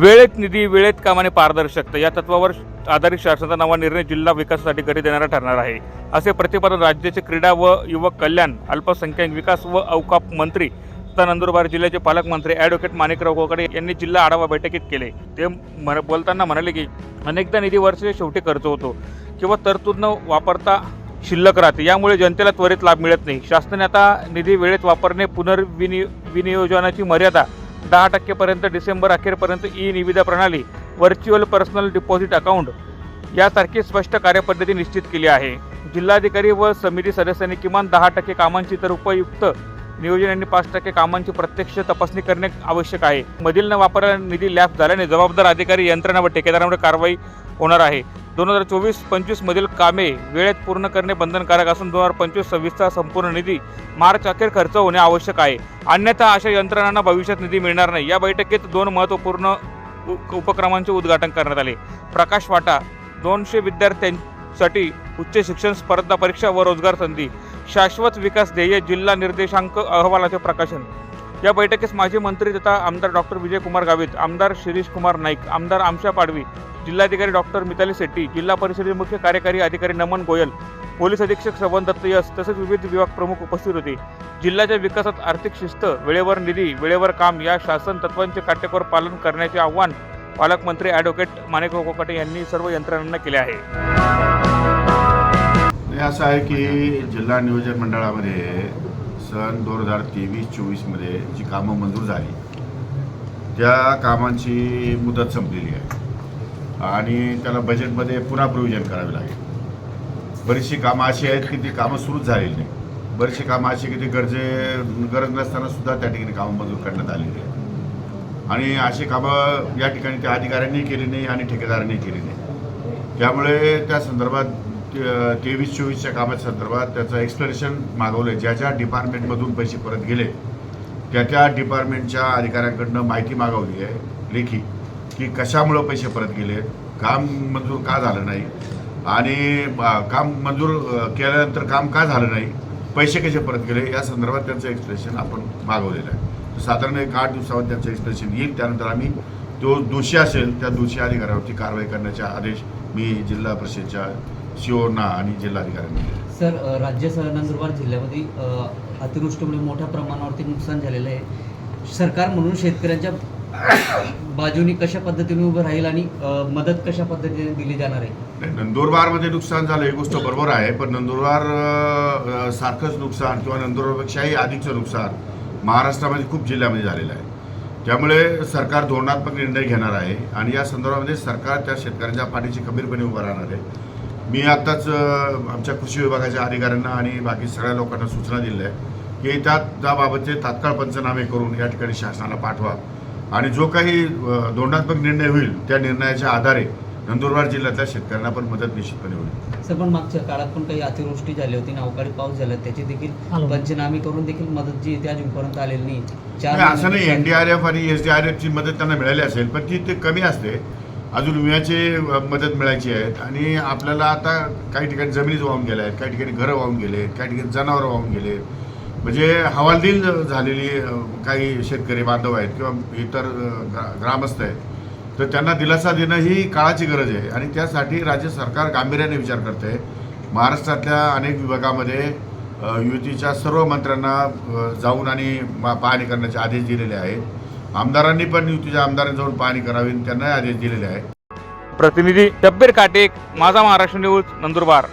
वेळेत निधी वेळेत काम आणि पारदर्शकता या तत्वावर आधारित शासनाचा नवा निर्णय जिल्हा विकासासाठी गती देणारा ठरणार आहे. असे प्रतिपादन राज्याचे क्रीडा व युवक कल्याण अल्पसंख्याक विकास व अवकाप मंत्री तथा नंदुरबार जिल्ह्याचे पालकमंत्री ॲडव्होकेट माणिकराव कोकडे यांनी जिल्हा आढावा बैठकीत केले. ते म्हण बोलताना म्हणाले की अनेकदा निधी वर्षाच्या शेवटी खर्च होतो किंवा तरतूद न वापरता शिल्लक राहते. यामुळे जनतेला त्वरित लाभ मिळत नाही. शासनाने आता निधी वेळेत वापरणे पुनर्विनि विनियोजनाची मर्यादा दहा टक्केपर्यंत डिसेंबर अखेरपर्यंत ई निविदा प्रणाली व्हर्च्युअल पर्सनल डिपॉझिट अकाउंट यासारखी स्पष्ट कार्यपद्धती निश्चित केली आहे. जिल्हाधिकारी व समिती सदस्यांनी किमान दहा टक्के कामांची तर उपयुक्त नियोजन आणि पाच टक्के कामांची प्रत्यक्ष तपासणी करणे आवश्यक आहे. मधील न वापरलेला निधी लॅप झाल्याने जबाबदार अधिकारी यंत्रणा व ठेकेदारांवर कारवाई होणार आहे. दोन हजार चोवीस पंचवीस मधील कामे वेळेत पूर्ण करणे बंधनकारक असून दोन हजार पंचवीस सव्वीसचा संपूर्ण निधी मार्च अखेर खर्च होणे आवश्यक आहे. अन्यथा अशा यंत्रणांना भविष्यात निधी मिळणार नाही. या बैठकीत दोन महत्त्वपूर्ण उपक्रमांचे उद्घाटन करण्यात आले. प्रकाश वाटा दोनशे विद्यार्थ्यांसाठी उच्च शिक्षण स्पर्धा परीक्षा व रोजगार संधी शाश्वत विकास ध्येय जिल्हा निर्देशांक अहवालाचे प्रकाशन. या बैठकीस माजी मंत्री तथा आमदार डॉक्टर विजयकुमार गावित आमदार शिरीष कुमार नाईक आमदार आमशा पाडवी जिल्हाधिकारी डॉक्टर मिताली शेट्टी जिल्हा परिषदेचे मुख्य कार्यकारी अधिकारी नमन गोयल पोलीस अधीक्षक श्रवण दत्त यस तसेच विविध विभाग प्रमुख उपस्थित होते. जिल्ह्याच्या विकासात आर्थिक शिस्त वेळेवर निधी वेळेवर काम या शासन तत्वांचे काटेकोर पालन करण्याचे आव्हान पालकमंत्री ॲडव्होकेट माणिकराव कोकाटे यांनी सर्व यंत्रणांना केले आहे. हे असं आहे की जिल्हा नियोजन मंडळामध्ये सन दोन हजार तेवीस चोवीसमध्ये जी कामं मंजूर झाली त्या कामांची मुदत संपलेली आहे. आणि त्याला बजेटमध्ये पुन्हा प्रयोजन करावे लागेल. बरीचशी कामं अशी आहेत की ती कामं सुरूच झालेली नाही. बरीचशी कामं अशी की ती गरजे गरज नसताना सुद्धा त्या ठिकाणी कामं मंजूर करण्यात आलेली आहे आणि अशी कामं या ठिकाणी त्या अधिकाऱ्यांनी केली नाही आणि ठेकेदारांनी केली नाही. त्यामुळे त्या संदर्भात तेवीस चोवीसच्या कामाच्या संदर्भात त्याचं एक्सप्लेनेशन मागवलं ज्या ज्या डिपार्टमेंटमधून पैसे परत गेले त्या त्या डिपार्टमेंटच्या अधिकाऱ्यांकडनं माहिती मागवली आहे लेखी की कशामुळं पैसे परत गेले काम मंजूर का झालं नाही आणि काम मंजूर केल्यानंतर काम का झालं नाही पैसे कसे परत गेले या संदर्भात त्यांचं एक्सप्लेनेशन आपण मागवलेलं आहे. तर साधारण एक आठ दिवसावर त्यांचं एक्सप्लेनेशन येईल त्यानंतर आम्ही तो दोषी असेल त्या दोषी अधिकाऱ्यावरती कारवाई करण्याचे आदेश मी जिल्हा परिषदेच्या सीओना आणि जिल्हाधिकाऱ्यांना दिले सर अ, राज्यासह नंदुरबार जिल्ह्यामध्ये अतिवृष्टीमुळे मोठ्या प्रमाणावरती नुकसान झालेलं आहे. सरकार म्हणून शेतकऱ्यांच्या बाजूनी कशा पद्धतीने उभं राहील आणि मदत कशा पद्धतीने दिली जाणार आहे? नंदुरबारमध्ये नुकसान झालं ही गोष्ट बरोबर आहे पण नंदुरबार सारखंच नुकसान किंवा नंदुरबारपेक्षाही अधिकचं नुकसान महाराष्ट्रामध्ये खूप जिल्ह्यामध्ये झालेलं आहे. त्यामुळे सरकार धोरणात्मक निर्णय घेणार आहे आणि या संदर्भामध्ये सरकार त्या शेतकऱ्यांच्या पाठीशी खंबीरपणे उभं राहणार आहे. मी आत्ताच आमच्या कृषी विभागाच्या अधिकाऱ्यांना आणि बाकी सगळ्या लोकांना सूचना दिल्या आहे की त्या त्याबाबतचे तात्काळ पंचनामे करून या ठिकाणी शासनाला पाठवा. आणि जो काही धोरणात्मक निर्णय होईल त्या निर्णयाच्या आधारे नंदुरबार जिल्ह्यातल्या शेतकऱ्यांना पण मदत निश्चितपणे होईल. सर पण मागच्या काळात पण काही अतिवृष्टी झाली होती आणि अवकाळी पाऊस झाला त्याची देखील पंचनामे करून देखील मदत जी आहे ती अजूनपर्यंत आलेली नाही. नाही, असं नाही एनडीआरएफ आणि एस डी आर एफची मदत त्यांना मिळाली असेल पण ती ते कमी असते. अजून विम्याची मदत मिळायची आहेत. आणि आपल्याला आता काही ठिकाणी जमिनीच वाहून गेल्या आहेत. काही ठिकाणी घरं वाहून गेले आहेत. काही ठिकाणी जनावरं वाहून गेले म्हणजे हवालदिल झालेली काही शेतकरी बांधव आहेत किंवा इतर ग्रामस्थ आहेत. तर त्यांना दिलासा देणं ही काळाची गरज आहे. आणि त्यासाठी राज्य सरकार गांभीर्याने विचार करते महाराष्ट्रातल्या अनेक विभागामध्ये युतीच्या सर्व मंत्र्यांना जाऊन आणि पाहणी करण्याचे आदेश दिलेले आहेत. आमदारांनी पण युतीच्या आमदारांनी जाऊन पाहणी करावी आणि त्यांनाही आदेश दिलेले आहे प्रतिनिधी डब्बेर काटेक माझा महाराष्ट्र न्यूज नंदुरबार.